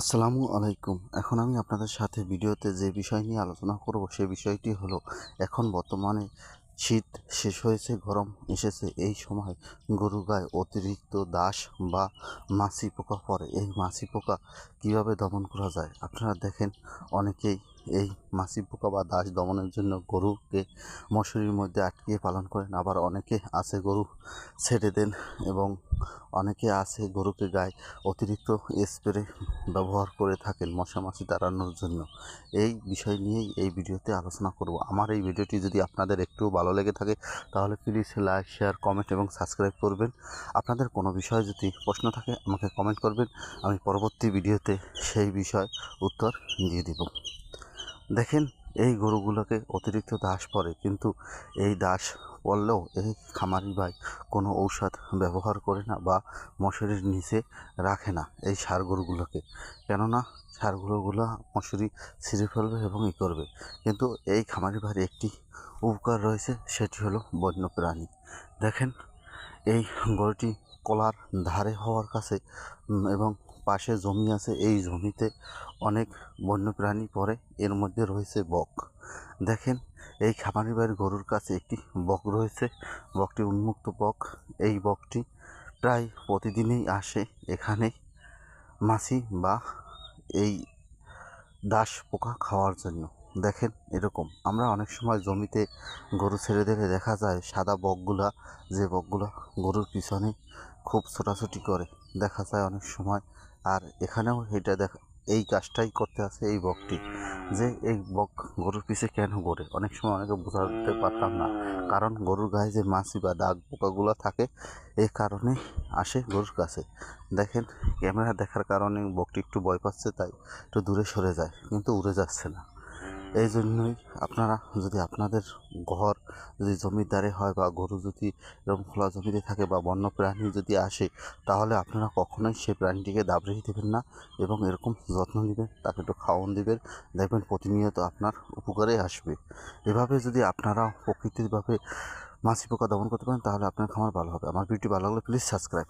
আসসালামু আলাইকুম। এখন আমি আপনাদের সাথে ভিডিওতে যে বিষয় নিয়ে আলোচনা করব সেই বিষয়টি হলো, এখন বর্তমানে শীত শেষ হয়েছে, গরম এসেছে, এই সময় গরু গায়ে অতিরিক্ত দাস বা মাছি পোকা পরে এই মাছি পোকা কীভাবে দমন করা যায়? আপনারা দেখেন, অনেকেই এই মাছি পোকা বা দাস দমনের জন্য গরুকে মশুরির মধ্যে আটকিয়ে পালন করেন। আবার অনেকে আছে গরু ছেড়ে দেন এবং অনেকে আছে গরুকে গায়ে অতিরিক্ত স্প্রে ব্যবহার করে থাকেন মশা মাছি তাড়ানোর জন্য। এই বিষয় নিয়েই এই ভিডিওতে আলোচনা করব। আমার এই ভিডিওটি যদি আপনাদের একটু ভালো লেগে থাকে, তাহলে প্লিজ লাইক শেয়ার কমেন্ট এবং সাবস্ক্রাইব করবেন। আপনাদের কোনো বিষয়ে যদি প্রশ্ন থাকে, আমাকে কমেন্ট করবেন। আমি পরবর্তী ভিডিওতে সেই বিষয় উত্তর দিয়ে দেব। দেখেন, এই গরুগুলোকে অতিরিক্ত দাস পড়ে কিন্তু এই দাস পড়লেও এই খামারি ভাই কোনো ঔষধ ব্যবহার করে না বা মশুরির নিচে রাখে না এই সার গরুগুলোকে। কেননা সার গরুগুলো মশুরি ছিঁড়ে ফেলবে এবং ই করবে। কিন্তু এই খামারি ভাইয়ের একটি উপকার রয়েছে, সেটি হলো বন্য প্রাণী। দেখেন, এই গরুটি কলার ধারে হওয়ার কাছে এবং পাশে জমি আছে, এই জমিতে অনেক বন্যপ্রাণী পড়ে, এর মধ্যে রয়েছে বক। দেখেন, এই খামারি বাড়ির গরুর কাছে একটি বক রয়েছে, বকটি উন্মুক্ত বক। এই বকটি প্রায় প্রতিদিনই আসে এখানে মাছি বা এই দাস পোকা খাওয়ার জন্য। দেখেন, এরকম। আমরা অনেক সময় জমিতে গরু ছেড়ে দিলে দেখা যায় সাদা বকগুলা, যে বকগুলা গরুর পিছনে খুব ছোটাছুটি করে। দেখা যায় অনেক সময় আর এখানেও এটা দেখা, এই কাজটাই করতে আছে এই বকটি, যে এই বক গরুর পিছে কেন ঘোরে? অনেক সময় অনেকে বোঝাতে পারতাম না। কারণ গরুর গায়ে যে মাছি বা দাগ পোকাগুলো থাকে এই কারণে আসে গরুর কাছে। দেখেন, ক্যামেরা দেখার কারণে বকটি একটু ভয় পাচ্ছে, তাই একটু দূরে সরে যায়, কিন্তু উড়ে যাচ্ছে না। এই জন্যই আপনারা যদি আপনাদের ঘর যদি জমিদারে হয় বা গরু যদি এরকম খোলা জমিতে থাকে বা বন্য প্রাণী যদি আসে, তাহলে আপনারা কখনোই সেই প্রাণীটিকে দাবড়িয়ে দেবেন না এবং এরকম যত্ন নেবেন, তাকে একটু খাওয়ান দিবেন। দেখবেন প্রতিনিয়ত আপনার উপকারে আসবে। এভাবে যদি আপনারা প্রকৃতিরভাবে মাছি পোকা দমন করতে পারেন, তাহলে আপনার খামার ভালো হবে। আমার ভিডিওটি ভালো লাগলে প্লিজ সাবস্ক্রাইব